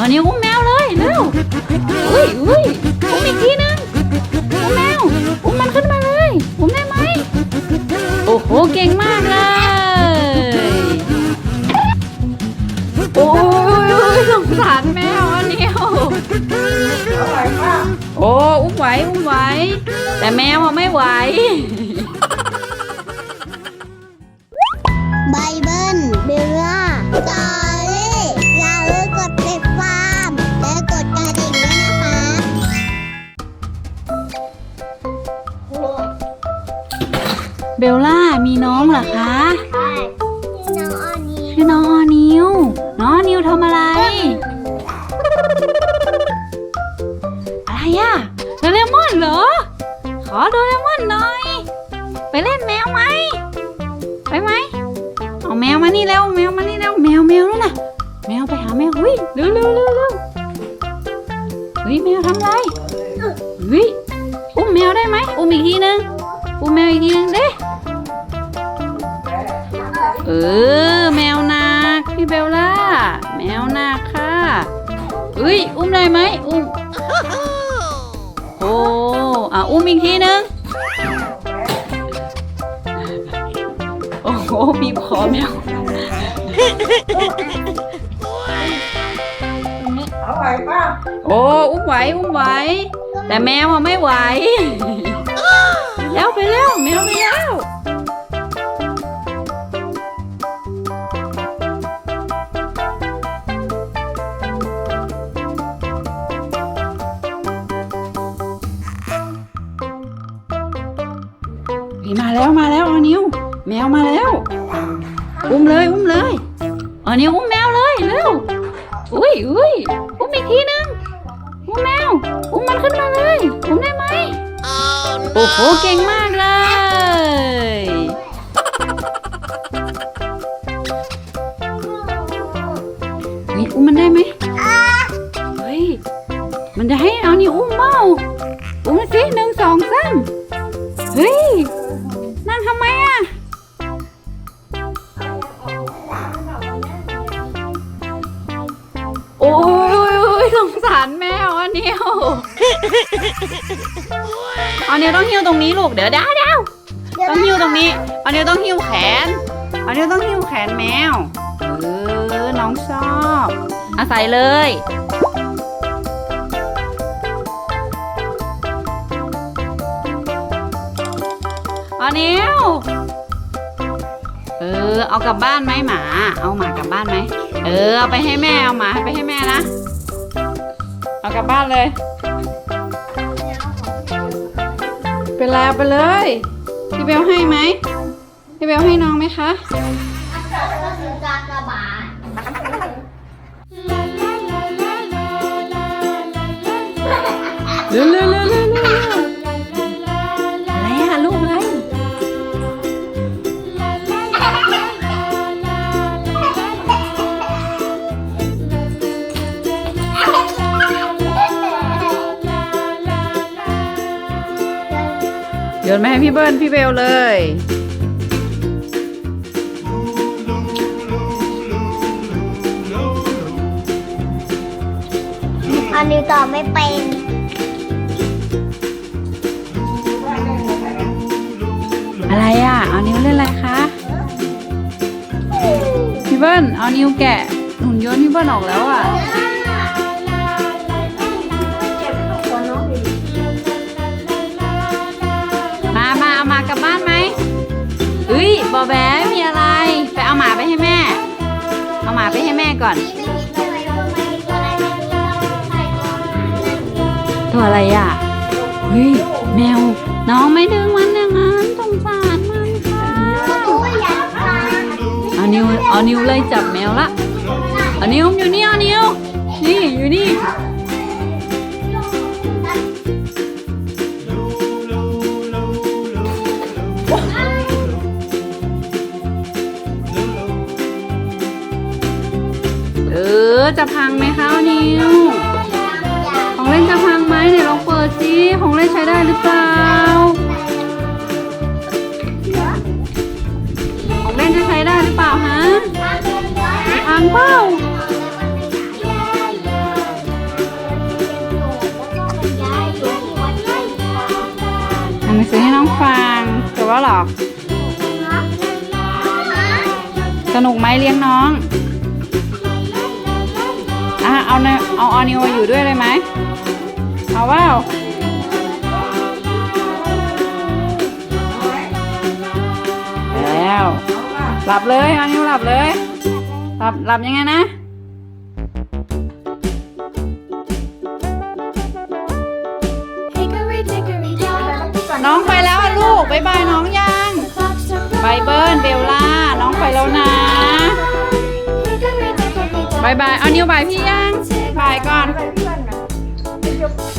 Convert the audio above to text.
อันนี้อุ้มแมวเลยเร็วอุ้ยอุ้ยอุ้มอีกทีนึงอุ้มแมวอุ้มมันขึ้นมาเลยอุ้มได้ไหมโอ้โหเก่งมากเลยโอ้ยสงสารแมวอันนี้โอ้อุ้มไหวอุ้มไหว แต่แมวอะไม่ไหว เบลล่ามีน้องเหรอคะ ใช่น้องออนีชื่อน้องออนิว น้องออนิวทำอะไร อะไรอะโดเรมอนเหรอ ขอโดเรมอนหน่อย ไปเล่นแมวไหม ไปไหม เอาแมวมานี่เร็วแมวมานี่เร็วแมวแมวนั่นน่ะ แมวไปหาแมวเฮ้ยเร็วเร็วเร็วเร็วเฮ้ยแมวทำอะไรเฮ้ยอุ้มแมวได้ไหมอุ้มอีกทีนึงอุ้มแมวอีกทีนึงเด้ ออแมวนาคพี่เบลล่า แมวนาคค่ะเอ้ย อุ้มได้ไหมอุ้ม โอ้อะอุ้มอีกทีนึง โอ้โหบีบคอแมวเอาไหวป่ะโอ้อุ้มไหวอุ้มไหว แต่แมวอะไม่ไหว แล้วไปแล้วแมวไปแล้ว แล้วมาแล้วออนิวแมวมาแล้ว อุ้มเลยอุ้มเลยออนิวอุ้มแมวเลยเร็วอุ้ยอุ้ยอุ้มอีกทีนึงอุ้มแมวอุ้มมันขึ้นมาเลยอุ้มได้ไหมโอ้โหเก่งมากเลยนี่อุ้มมันได้ไหมเฮ้ยมันจะให้เอานี่อุ้มเมาอุ้มสิหนึ่งสองสามเฮ้ย อันเนียวต้องหิ้วตรงนี้ลูกเดี๋ยวดี๋ยวดี๋ยวต้องหิ้วตรงนี้อันเนียวต้องหิ้วแขนอันเนียวต้องหิ้วแขนแมวเออน้องชอบอาศัยเลยอันเนียวเออเอากลับบ้านไหมหมา เอาหมากลับบ้านไหมเออเอาไปให้แม่เอาหมาไปให้แม่นะเอากลับบ้านเลย เป็นไรเอาไปเลยพี่เบลให้ไหมพี่เบลให้น้องไหมคะกากบาทเร็วเร็วเร็วเร็ว นมาให้พี่เบิ้ลพี่เบลเลย อันนี้ต่อไม่เป็นอะไรอะ เอานิ้วเล่นอะไรคะ พี่เบิ้ลเอานิ้วแกะหุ่นยนต์พี่เบิ้ลออกแล้วอะ บอแบ๊มีอะไร ไปเอาหมาไปให้แม่ เอาหมาไปให้แม่ก่อน ตัวอะไรอะ เฮ้ย แมว น้องไม่ดึงมันอย่างนั้นสงสารมันค่ะ เอานิ้ว เอานิ้วเลยจับแมวละ เอานิ้วอยู่นี่ เอานิ้ว นี่อยู่นี่ ไหมคะนิวของเล่นจะพังไหมไหนลองเปิดสิของเล่นใช้ได้หรือเปล่า ของเล่นจะใช้ได้หรือเปล่าฮะพังเปล่าอันนี้ซื้อให้น้องฟังแต่ว่าหรอกสนุกไหมเลี้ยงน้อง อะเอาเนเอาออนิวมาอยู่ด้วยเลยไหมเอาว่าแล้ว หลับเลยออนิวหลับเลย หลับหลับยังไงนะน้องไปแล้วลูกบายบายน้องยังบายเบิร์นเบลล่า น้องไปแล้วนะ บายบาย เอานิวบายพี่ยังบายก่อนอะไรเพื่อนนะ